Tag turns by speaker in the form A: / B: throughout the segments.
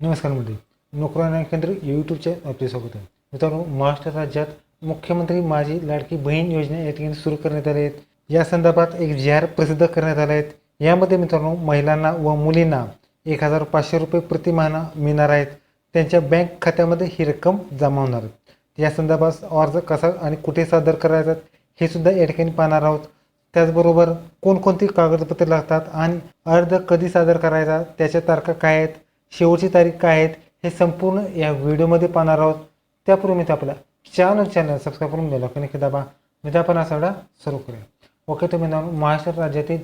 A: नमस्कार मंडळी. नोकरी केंद्र यूट्यूबच्या आपले स्वागत आहे. मित्रांनो महाराष्ट्र राज्यात मुख्यमंत्री माझी लाडकी बहीण योजना या ठिकाणी सुरू करण्यात आली आहेत. या संदर्भात एक जाहीर प्रसिद्ध करण्यात आला आहेत. यामध्ये मित्रांनो महिलांना व मुलींना एक हजार पाचशे रुपये प्रतिमाना मिळणार आहेत. त्यांच्या बँक खात्यामध्ये ही रक्कम जमा होणार या संदर्भात अर्ज कसा आणि कुठे सादर करायचा हे सुद्धा या ठिकाणी पाहणार आहोत. त्याचबरोबर कोणकोणती कागदपत्रे लागतात आणि अर्ज कधी सादर करायचा त्याच्या तारखा काय आहेत शेवटची तारीख काय आहेत हे संपूर्ण या व्हिडिओमध्ये पाहणार आहोत. त्यापूर्वी मी आपला चॅनल चॅनल सबस्क्राईब करून द्यायला की दाबा. मी आपण सगळा सुरू करूया. ओके तुम्ही नाव महाराष्ट्र राज्यातील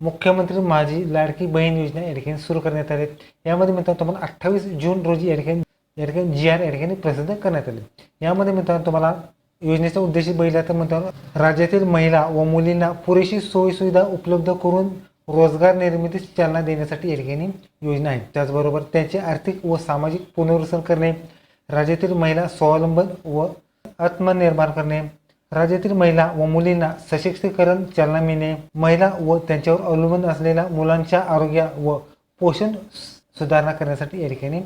A: मुख्यमंत्री माझी लाडकी बहीण योजना या ठिकाणी सुरू करण्यात आली. यामध्ये मित्रांनो तुम्हाला अठ्ठावीस जून रोजी या ठिकाणी या ठिकाणी जी आर या ठिकाणी प्रसिद्ध करण्यात आले. यामध्ये मित्रांनो तुम्हाला योजनेचा उद्देश बघितला तर मित्रांनो राज्यातील महिला व मुलींना पुरेशी सोयीसुविधा उपलब्ध करून रोजगार निर्मितीस चालना देण्यासाठी एलगेनी योजना आहे. त्याचबरोबर त्यांचे आर्थिक व सामाजिक पुनर्वसन करणे राज्यातील महिला स्वावलंबन व आत्मनिर्भर करणे राज्यातील महिला व मुलींना सशक्तीकरण चालना मिळणे महिला व त्यांच्यावर अवलंबून असलेल्या मुलांच्या आरोग्य व पोषण सुधारणा करण्यासाठी या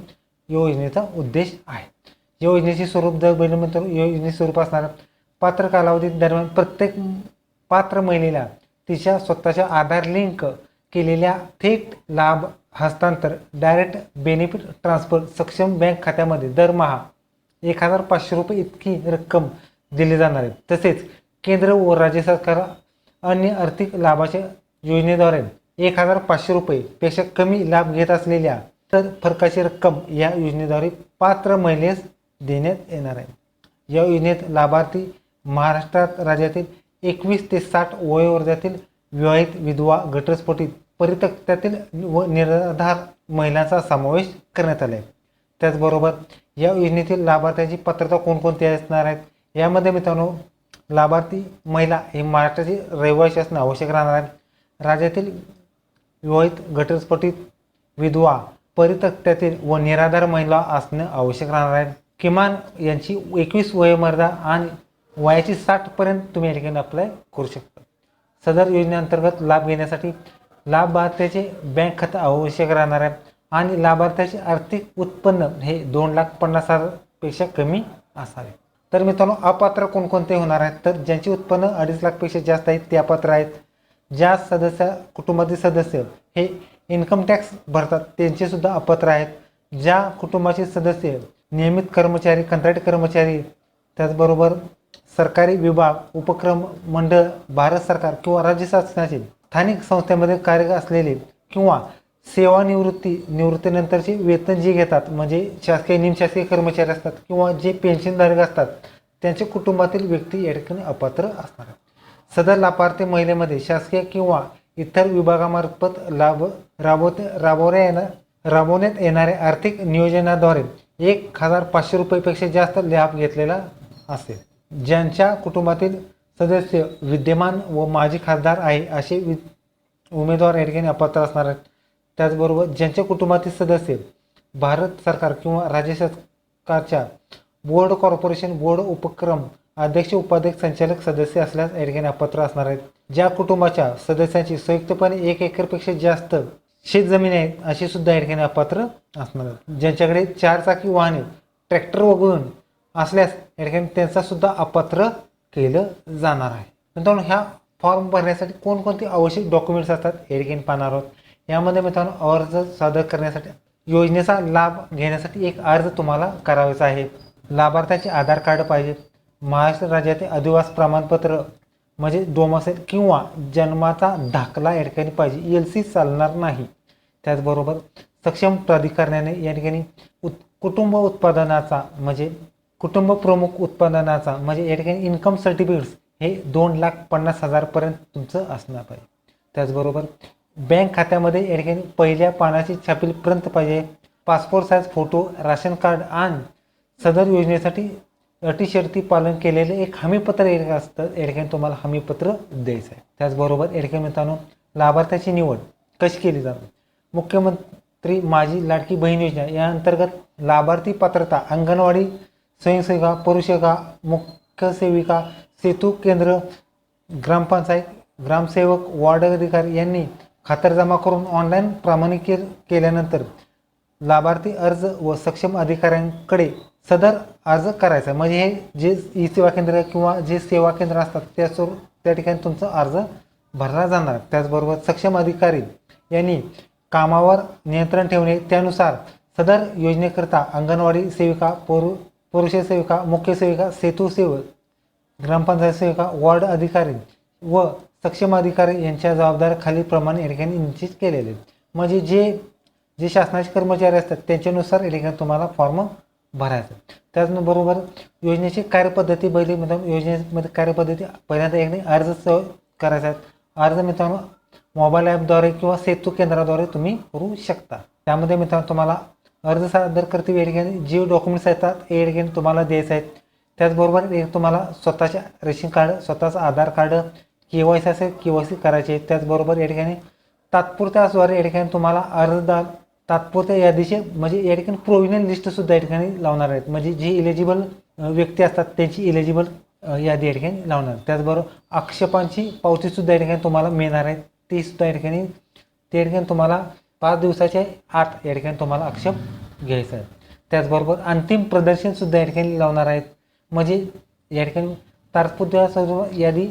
A: योजनेचा उद्देश आहे. योजनेचे स्वरूप जर बघितलं योजनेचे स्वरूप असणार पात्र कालावधी दरम्यान प्रत्येक पात्र महिलेला तिच्या स्वतःच्या आधार लिंक केलेल्या थेट लाभ हस्तांतर डायरेक्ट बेनिफिट ट्रान्सफर सक्षम बँक खात्यामध्ये दरमहा एक हजार पाचशे रुपये इतकी रक्कम दिली जाणार आहे. तसेच केंद्र व राज्य सरकार अन्य आर्थिक लाभाच्या योजनेद्वारे एक हजार पाचशे रुपयेपेक्षा कमी लाभ घेत असलेल्या तर फरकाची रक्कम या योजनेद्वारे पात्र महिलेस देण्यात येणार आहे. या योजनेत लाभार्थी महाराष्ट्रात राज्यातील एकवीस ते साठ वयोवर्गातील विवाहित विधवा घटस्फोटीत परित्यक्त्यातील व निराधार महिलांचा समावेश करण्यात आला आहे त्याचबरोबर या योजनेतील लाभार्थ्यांची पात्रता कोणकोणती असणार आहेत? यामध्ये मित्रांनो लाभार्थी महिला ही महाराष्ट्राची रहिवासी असणं आवश्यक राहणार आहे. राज्यातील विवाहित घटस्फोटित विधवा परित्यक्त्यातील व निराधार महिला असणं आवश्यक राहणार आहे. किमान यांची एकवीस वयोमर्यादा आणि वयाची साठपर्यंत तुम्ही या ठिकाणी अप्लाय करू शकता. सदर योजनेअंतर्गत लाभ घेण्यासाठी लाभार्थ्याचे बँक खातं आवश्यक राहणार आहे आणि लाभार्थ्याचे आर्थिक उत्पन्न हे दोन लाख पन्नास हजारपेक्षा कमी असावे. तर मित्रांनो अपात्र कोणकोणते होणार आहेत? तर ज्यांचे उत्पन्न अडीच लाखपेक्षा जास्त आहेत ते अपात्र आहेत. ज्या सदस्य कुटुंबातील सदस्य हे इन्कम टॅक्स भरतात त्यांचेसुद्धा अपात्र आहेत. ज्या कुटुंबाचे सदस्य नियमित कर्मचारी कंत्राटी कर्मचारी त्याचबरोबर सरकारी विभाग उपक्रम मंडळ भारत सरकार किंवा राज्य शासनाचे स्थानिक संस्थेमध्ये कार्य असलेले किंवा सेवानिवृत्ती निवृत्तीनंतरचे वेतन जे घेतात म्हणजे शासकीय निमशासकीय कर्मचारी असतात किंवा जे पेन्शनधारक असतात त्यांच्या कुटुंबातील व्यक्ती या ठिकाणी अपात्र असणार. सदर लाभार्थी महिलेमध्ये शासकीय किंवा इतर विभागामार्फत लाभ राबवत राबवण्या येणार राबवण्यात येणाऱ्या आर्थिक नियोजनाद्वारे एक हजार पाचशे रुपयेपेक्षा जास्त लाभ घेतलेला असेल. ज्यांच्या कुटुंबातील सदस्य विद्यमान व माजी खासदार आहे असे वि उमेदवार या ठिकाणी अपात्र असणार आहेत. त्याचबरोबर ज्यांच्या कुटुंबातील सदस्य भारत सरकार किंवा राज्य सरकारच्या बोर्ड कॉर्पोरेशन बोर्ड उपक्रम अध्यक्ष उपाध्यक्ष संचालक सदस्य असल्यास या ठिकाणी अपात्र असणार आहेत. ज्या कुटुंबाच्या सदस्यांची संयुक्तपणे एक एकरपेक्षा जास्त शेत जमीन आहेत अशी सुद्धा या ठिकाणी अपात्र असणार आहेत. ज्यांच्याकडे चार चाकी वाहने ट्रॅक्टर वगळून असल्यास या ठिकाणी त्यांचा सुद्धा अपात्र केलं जाणार आहे. मित्रांनो ह्या फॉर्म भरण्यासाठी कोणकोणते आवश्यक डॉक्युमेंट्स असतात या ठिकाणी पाहणार आहोत. यामध्ये मित्रांनो अर्ज सादर करण्यासाठी योजनेचा लाभ घेण्यासाठी एक अर्ज तुम्हाला करावायचा आहे. लाभार्थ्याचे आधार कार्ड पाहिजे महाराष्ट्र राज्याचे अधिवास प्रमाणपत्र म्हणजे डोमासेल किंवा जन्माचा दाखला या ठिकाणी पाहिजे एल सी चालणार नाही. त्याचबरोबर सक्षम प्राधिकरणाने या ठिकाणी उत कुटुंब उत्पादनाचा म्हणजे कुटुंब प्रमुख उत्पादनाचा म्हणजे या ठिकाणी इन्कम सर्टिफिकेट्स हे दोन लाख पन्नास हजारपर्यंत तुमचं असणार पाहिजे त्याचबरोबर बँक खात्यामध्ये या ठिकाणी पहिल्या पानाची छापील प्रंत पाहिजे. Passport size photo ration card आणि सदर योजनेसाठी अटी शर्ती पालन केलेले एक हमीपत्र एक असतं. या ठिकाणी तुम्हाला हमीपत्र द्यायचं आहे. त्याचबरोबर या ठिकाणी मित्रांनो लाभार्थ्याची निवड कशी केली जाते? मुख्यमंत्री माझी लाडकी बहीण योजना या अंतर्गत लाभार्थी पात्रता अंगणवाडी स्वयंसेविका पुरुषेका मुख्य सेविका सेतू केंद्र ग्रामपंचायत ग्रामसेवक वार्ड अधिकारी यांनी खातरजमा करून ऑनलाईन प्रामाणिक केल्यानंतर लाभार्थी अर्ज व सक्षम अधिकाऱ्यांकडे सदर अर्ज करायचा. म्हणजे हे जे ई सेवा केंद्र किंवा जे सेवा केंद्र असतात त्यासोर त्या ठिकाणी तुमचा अर्ज भरला जाणार. त्याचबरोबर सक्षम अधिकारी यांनी कामावर नियंत्रण ठेवणे त्यानुसार सदर योजनेकरता अंगणवाडी सेविका पुरु पुरुष सेविका मुख्य सेविका सेतू सेवक ग्रामपंचायत सेविका वॉर्ड अधिकारी व सक्षम अधिकारी यांच्या जबाबदाऱ्या खालीलप्रमाणे या ठिकाणी निश्चित केलेले. आहेत. म्हणजे जे जे शासनाचे कर्मचारी असतात त्यांच्यानुसार या ठिकाणी तुम्हाला फॉर्म भरायचा. त्याचबरोबर योजनेची कार्यपद्धती पहिली मित्रांनो योजनेमध्ये कार्यपद्धती पहिल्यांदा एकने अर्ज स- करायचा अर्ज मित्रांनो मोबाईल ॲपद्वारे किंवा सेतू केंद्राद्वारे तुम्ही करू शकता. त्यामध्ये मित्रांनो तुम्हाला अर्ज सादर करते वेळी या ठिकाणी जे डॉक्युमेंट्स येतात हे या ठिकाणी तुम्हाला द्यायचे आहेत. त्याचबरोबर एक तुम्हाला स्वतःच्या रेशन कार्ड स्वतःचं Aadhaar card K Y C असेल के वाय सी करायचे आहे. त्याचबरोबर या ठिकाणी तात्पुरत्याद्वारे या ठिकाणी तुम्हाला अर्जदार तात्पुरत्या यादीचे म्हणजे या ठिकाणी प्रोव्हिजनल लिस्टसुद्धा या ठिकाणी लावणार आहेत. म्हणजे जी इलिजिबल व्यक्ती असतात त्यांची इलिजिबल यादी या ठिकाणी लावणार त्याचबरोबर आक्षेपांची पावतीसुद्धा या ठिकाणी तुम्हाला मिळणार आहे ती सुद्धा या ठिकाणी त्या ठिकाणी तुम्हाला पाच दिवसाच्या आठ या ठिकाणी तुम्हाला आक्षेप घ्यायचा. आहे त्याचबरोबर अंतिम प्रदर्शनसुद्धा या ठिकाणी लावणार आहेत. म्हणजे या ठिकाणी तात्पुरत्या सर्व यादी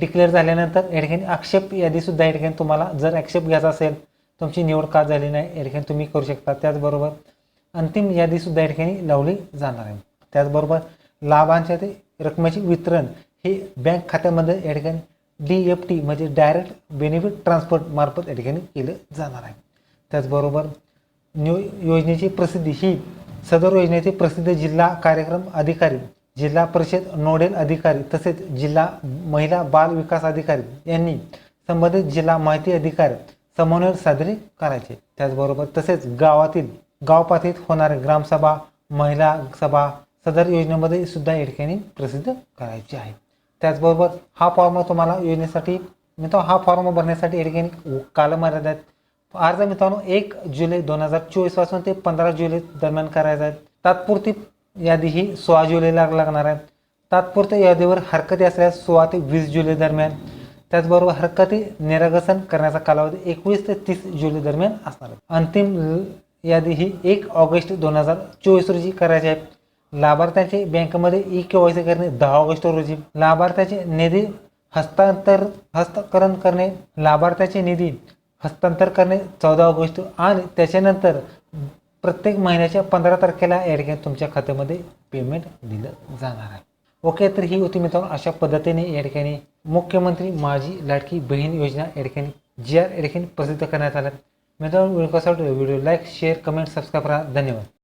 A: डिक्लेअर झाल्यानंतर या ठिकाणी आक्षेप यादीसुद्धा या ठिकाणी तुम्हाला जर आक्षेप घ्यायचा असेल तुमची निवड का झाली नाही या ठिकाणी तुम्ही करू शकता. त्याचबरोबर अंतिम यादीसुद्धा या ठिकाणी लावली जाणार आहे. त्याचबरोबर लाभांच्या ते रकमेचे वितरण हे बँक खात्यामध्ये या ठिकाणी डी एफ टी म्हणजे डायरेक्ट बेनिफिट ट्रान्सफर मार्फत या ठिकाणी केलं जाणार आहे. त्याचबरोबर न्यू योजनेची प्रसिद्धी ही सदर योजनेचे प्रसिद्ध जिल्हा कार्यक्रम अधिकारी जिल्हा परिषद नोडेल अधिकारी तसेच जिल्हा महिला बाल विकास अधिकारी यांनी संबंधित जिल्हा माहिती अधिकारी समन्वय साजरे करायचे. त्याचबरोबर तसेच गावातील गाव पातळीत होणारे ग्रामसभा महिला सभा सदर योजनेमध्ये सुद्धा या ठिकाणी प्रसिद्ध करायचे आहे. त्याचबरोबर हा फॉर्म तुम्हाला योजनेसाठी मित्र हा फॉर्म भरण्यासाठी या ठिकाणी कालमर्यादा आहेत अर्ज मित्रांनो एक जुलै दोन हजार चोवीसपासून ते पंधरा जुलै दरम्यान करायचा आहे. तात्पुरती यादी ही सोळा जुलैला लागणार आहे. तात्पुरत्या यादीवर हरकती असल्यास सोळा ते वीस जुलै दरम्यान त्याचबरोबर हरकती निरागसन करण्याचा कालावधी एकवीस ते तीस जुलै दरम्यान असणार आहे. अंतिम यादी ही एक ऑगस्ट दोन हजार चोवीस रोजी करायची आहे. लाभार्थ्यांचे बँकेमध्ये ई के करणे दहा ऑगस्ट रोजी. लाभार्थ्याचे निधी हस्तांतर हस्तांतरण करणे लाभार्थ्याचे निधी हस्तांतर करणे चौदा ऑगस्ट आणि त्याच्यानंतर प्रत्येक महिन्याच्या पंधरा तारखेला या ठिकाणी तुमच्या खात्यामध्ये पेमेंट दिलं जाणार आहे. ओके तर ही होती मित्रांनो अशा पद्धतीने या ठिकाणी मुख्यमंत्री माझी लाडकी बहीण योजना या ठिकाणी जी आर या ठिकाणी प्रसिद्ध करण्यात आल्या मित्रांनो व्हिडिओ कसा video like share comment subscribe करा. धन्यवाद.